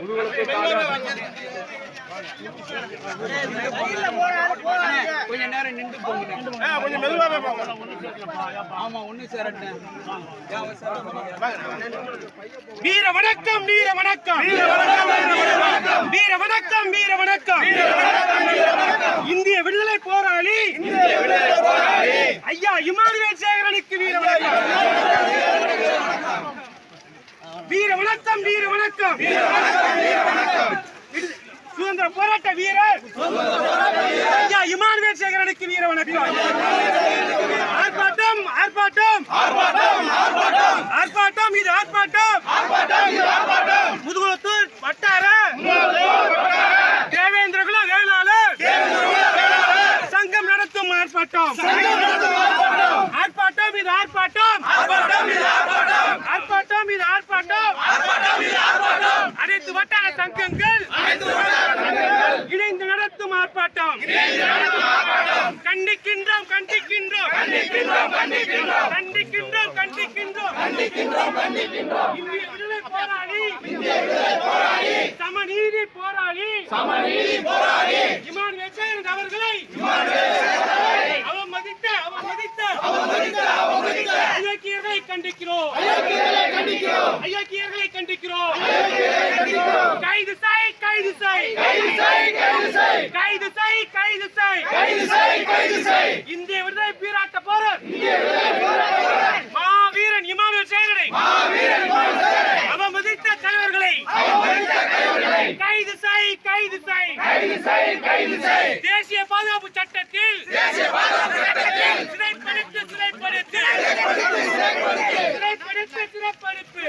முதுகுளத்தை கொஞ்ச நேரம் நின்று போங்க. கொஞ்சம் மெதுவாகவே போங்க. ஆமா ஒண்ணு சேரட்டேன். வீர வணக்கம் வீர வணக்கம். வீர வணக்கம் வீர வணக்கம். இந்திய விடுதலை போராளி. ஐயா இமானுவேல் சேகரனுக்கு வீர வணக்கம். வீர வணக்கம் வீர வணக்கம். சுதந்திர போராட்ட வீரர். ஐயா இமானுவேல் சேகரனுக்கு வீர வணக்கம். ஆர்ப்பாட்டம் ஆர்ப்பாட்டம். ஆர்ப்பாட்டம் இது ஆர்ப்பாட்டம். முதுகுளத்தூர் வட்டார. தேவேந்திரகுல வேளாளர். சங்கம் நடத்தும் ஆர்ப்பாட்டம். ஆர்ப்பாட்டம் இது ஆர்ப்பாட்டம். ஆர்ப்பாட்டம் இது ஆர்ப்பாட்டம். அனைத்து வட்டார சங்கங்கள் இணைந்து நடத்தும் ஆர்ப்பாட்டம். கண்டிக்கின்றோம் கண்டிக்கின்றோம். கண்டிக்கின்றோம் கண்டிக்கின்றோம். இந்திய விடுதலை போராளி. சமநீதி போராளி. இமான் வெச்சையன் அவர்களை அவமதித்த அவமதித்த. அயோக்கியர்களை கண்டிக்கிறோம் அயோக்கியர்களை கண்டிக்கிறோம் கைது செய் கைது செய் கைது செய் கைது செய் இந்திய விடுதலை போராட்ட மாவீரன் இமானுவேல் சேகரை அவமதித்த தலைவர்களை. கைது செய் கைது செய் தேசிய பாதுகாப்பு சட்டத்தில். சிறைப்படுத்து சிறைப்படுத்து. சிறைப்படுத்து சிறைப்படுத்து.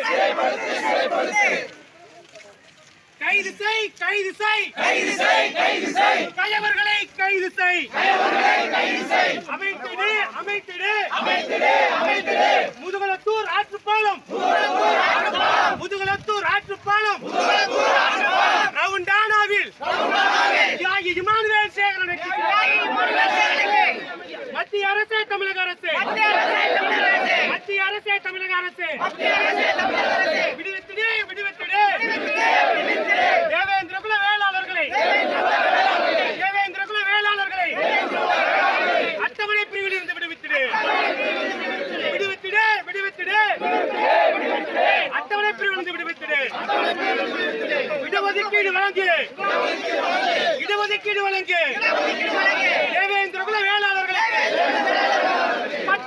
கைது செய் கைது செய். கைது செய் கைது செய். கயவர்களை கைது செய். கயவர்களை கைது செய். அமைத்திடு அமைத்திடு. அமைத்திடு அமைத்திடு. முதுகலத்தூர் ஆற்றுப்பாலம். முதுகலத்தூர் ஆற்றுப்பாலம். முதுகலத்தூர் ஆற்றுப்பாலம். முதுகலத்தூர் ஆற்றுப்பாலம். ரவுண்டானாவில். ரவுண்டானாவில். தியாகி இமானுவேல் சேகரனுக்கு. தியாகி இமானுவேல் சேகரனுக்கு. மத்திய அரசே தமிழக அரசு. மத்திய அரசே தமிழக அரசு. மத்திய அரசே தமிழக அரசே. மத்திய அரசே வழங்கு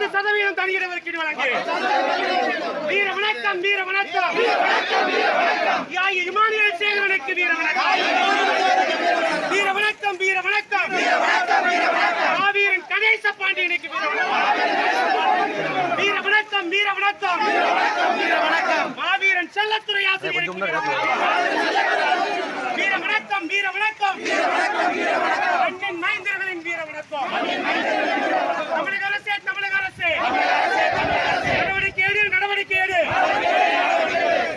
பத்து சதவீதம் தனியிட ஒதுக்கீடு வழங்கு. வீர வணக்கம் வீர வணக்கம். யாய் இமானுவேல் சேகரனுக்கு வீர வணக்கம். வீர வணக்கம் வீர வணக்கம். மாவீரன் கணேச பாண்டியனுக்கு வீர வணக்கம். வீர வணக்கம் வீர வணக்கம். வீர வணக்கம் மாவீரன் செல்லத்துறை ஆசிரியருக்கு வீர வணக்கம். வீர வணக்கம் வீர வணக்கம். அண்ணன் மைந்தர்களின் வீர வணக்கம் தமிழக அரசே தமிழக அரசே நடவடிக்கை எடு நடவடிக்கை எடு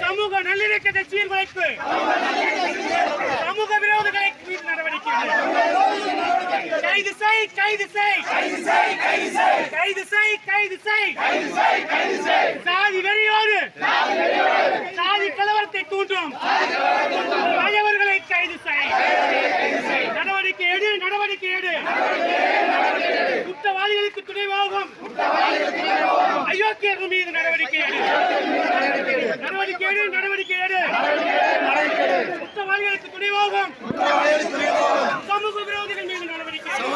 சமூக நல்லிணக்கத்தை சீர்குலைப்பு சமூக விரோதிகளை மீது நடவடிக்கை எடு. கைது செய் கைது செய் கைது செய் கைது செய் சாதி வெறியோடு சாதி கலவரத்தை தூண்டும். பயவர்களை கைது செய் நடவடிக்கை எடு நடவடிக்கை எடு. குற்றவாளிகளுக்கு துணைவாகும் அயோக்கியர்கள் மீது நடவடிக்கை எடு. நடவடிக்கை எடு. நடவடிக்கை எடு குற்றவாளிகளுக்கு துணைவாகும் சமூக விரோதிகள் மீது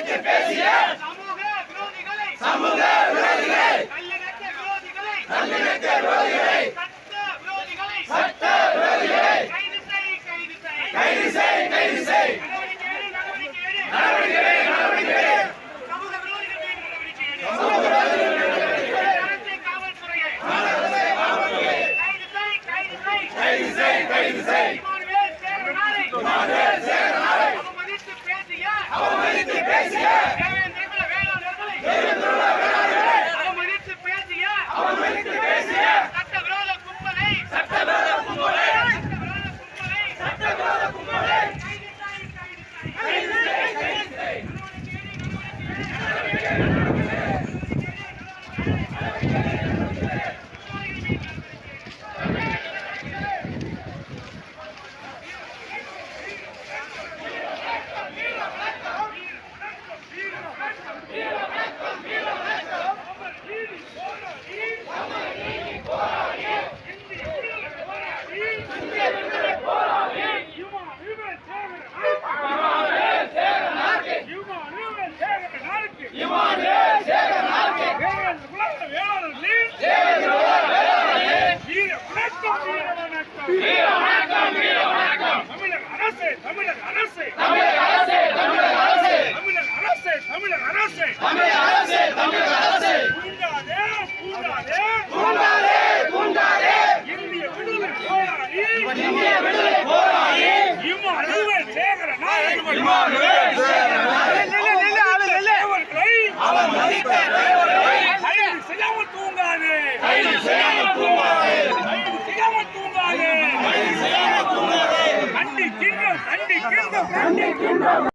கண்டித்து பேசிய சமூக விரோதிகளை சமூக விரோதிகளை நல்லிணக்க விரோதிகளை நல்லிணக்க விரோதிகளை சட்ட விரோதிகளை கைது செய் கைது செய். கண்டிக்கின்றோம்